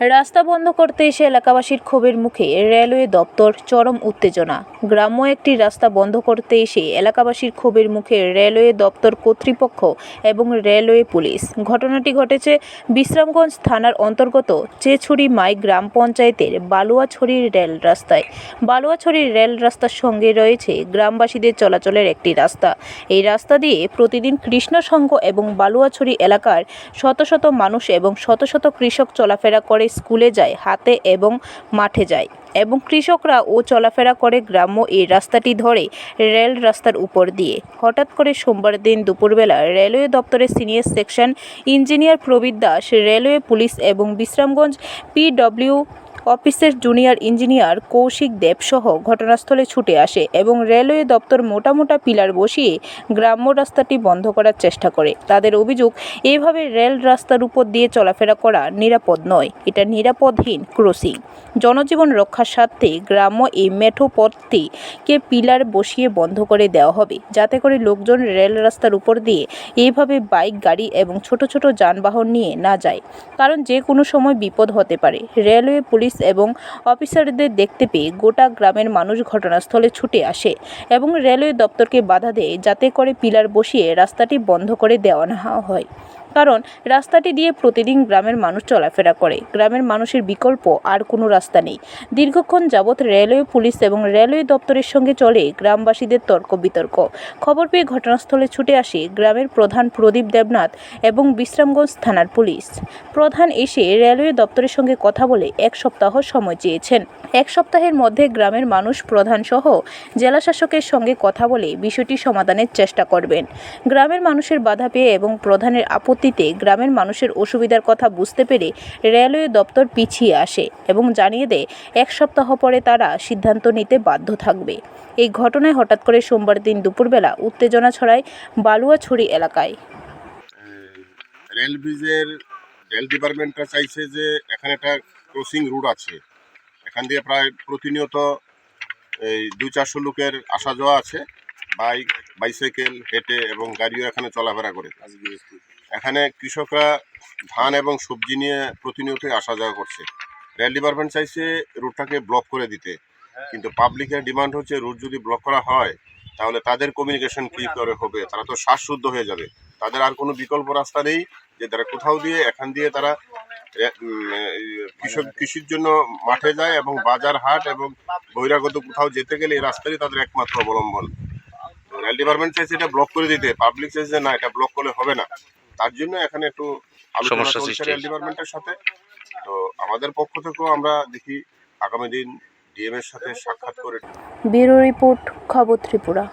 রাস্তা বন্ধ করতে এসে এলাকাবাসীর ক্ষোভের মুখে রেলওয়ে দপ্তর চরম উত্তেজনা। গ্রাম্য একটি রাস্তা বন্ধ করতে এসে এলাকাবাসীর ক্ষোভের মুখে রেলওয়ে দপ্তর কর্তৃপক্ষ এবং রেলওয়ে পুলিশ। ঘটনাটি ঘটেছে বিশ্রামগঞ্জ থানার অন্তর্গত চেছুরি মাই গ্রাম পঞ্চায়েতের বালুয়াছড়ি রেল রাস্তায়। বালুয়াছড়ি রেল রাস্তার সঙ্গে রয়েছে গ্রামবাসীদের চলাচলের একটি রাস্তা। এই রাস্তা দিয়ে প্রতিদিন কৃষ্ণসংঘ এবং বালুয়াছড়ি এলাকার শত শত মানুষ এবং শত শত কৃষক চলাফেরা করে স্কুলে যায়, হাতে এবং মাঠে যায় এবং কৃষকরা ও চলাফেরা করে গ্রাম্য এই রাস্তাটি ধরে রেল রাস্তার উপর দিয়ে। হঠাৎ করে সোমবার দিন দুপুরবেলা রেলওয়ে দপ্তরের senior section engineer Prabir Das, railway police এবং বিশ্রামগঞ্জ পিডব্লিউ অফিসের জুনিয়র ইঞ্জিনিয়ার কৌশিক দেব সহ ঘটনাস্থলে ছুটে আসে এবং রেলওয়ে দপ্তর মোটা মোটা পিলার বসিয়ে গ্রাম্য রাস্তাটি বন্ধ করার চেষ্টা করে। তাদের অভিযোগ, এভাবে রেল রাস্তার উপর দিয়ে চলাফেরা করা নিরাপদ নয়, এটা নিরাপদহীন ক্রসিং। জনজীবন রক্ষার স্বার্থে গ্রাম্য এই মেঠো পথটিকে পিলার বসিয়ে বন্ধ করে দেওয়া হবে, যাতে করে লোকজন রেল রাস্তার উপর দিয়ে এইভাবে বাইক, গাড়ি এবং ছোট ছোট যানবাহন নিয়ে না যায়। কারণ যে কোনো সময় বিপদ হতে পারে। রেলওয়ে পুলিশ এবং অফিসারদের দেখতে পেয়ে গোটা গ্রামের মানুষ ঘটনাস্থলে ছুটে আসে এবং রেলওয়ে দপ্তরকে বাধা দেয়, যাতে করে পিলার বসিয়ে রাস্তাটি বন্ধ করে দেওয়া না হয়। কারণ রাস্তাটি দিয়ে প্রতিদিন গ্রামের মানুষ চলাফেরা করে। গ্রামের মানুষের বিকল্প আর কোনো রাস্তা নেই। দীর্ঘক্ষণ যাবৎ রেলওয়ে পুলিশ এবং রেলওয়ে দপ্তরের সঙ্গে চলে গ্রামবাসীদের তর্ক বিতর্ক। খবর পেয়ে ঘটনাস্থলে ছুটে আসে গ্রামের প্রধান প্রদীপ দেবনাথ এবং বিশ্রামগঞ্জ থানার পুলিশ। প্রধান এসে রেলওয়ে দপ্তরের সঙ্গে কথা বলে এক সপ্তাহ সময় চেয়েছেন। এক সপ্তাহের মধ্যে গ্রামের মানুষ, প্রধান সহ জেলা শাসকের সঙ্গে কথা বলে বিষয়টি সমাধানের চেষ্টা করবেন। গ্রামের মানুষের বাধা পেয়ে এবং প্রধানের আপত্তিতে গ্রামের মানুষের অসুবিধার কথা বুঝতে পেরে রেলওয়ে দপ্তর পিছিয়ে আসে এবং জানিয়ে দেয়, এক সপ্তাহ পরে তারা সিদ্ধান্ত নিতে বাধ্য থাকবে। এই ঘটনায় হঠাৎ করে সোমবার দিন দুপুরবেলা উত্তেজনা ছড়ায় বালুয়াছড়ি এলাকায়। রেল ব্রিজের, রেল ডিপার্টমেন্টটা চাইছে যে এখানে একটা ক্রসিং রুট আছে। এখান দিয়ে প্রায় প্রতিনিয়ত এই দু চারশো লোকের আসা যাওয়া আছে। বাইক বাইসাইকেল হেঁটে এবং গাড়িও এখানে চলাফেরা করে। এখানে কৃষকরা ধান এবং সবজি নিয়ে প্রতিনিয়তই আসা যাওয়া করছে। রেল ডিপার্টমেন্ট চাইছে রুটটাকে ব্লক করে দিতে। কিন্তু পাবলিকের ডিমান্ড হচ্ছে রুট যদি ব্লক করা হয় তাহলে তাদের কমিউনিকেশন কী করে হবে? তারা তো শ্বাসরুদ্ধ হয়ে যাবে। তাদের আর কোনো বিকল্প রাস্তা নেই যে তারা কোথাও দিয়ে এখান দিয়ে তারা কৃষক কৃষির জন্য মাঠে যায় এবং বাজার হাট এবং বহিরাগত কোথাও যেতে গেলে এই রাস্তারই তাদের একমাত্র অবলম্বন। রেল ডিপার্টমেন্ট চাইছে এটা ব্লক করে দিতে। পাবলিক চাইছে না এটা ব্লক করলে হবে না। তার জন্য এখানে একটু আলোচনা সমস্যা চলছে সৃষ্টি ডিপার্টমেন্টের সাথে। তো আমাদের পক্ষ থেকেও আমরা দেখি আগামী দিন ডিএম এর সাথে সাক্ষাৎ করে ব্যুরো রিপোর্ট খবর ত্রিপুরা।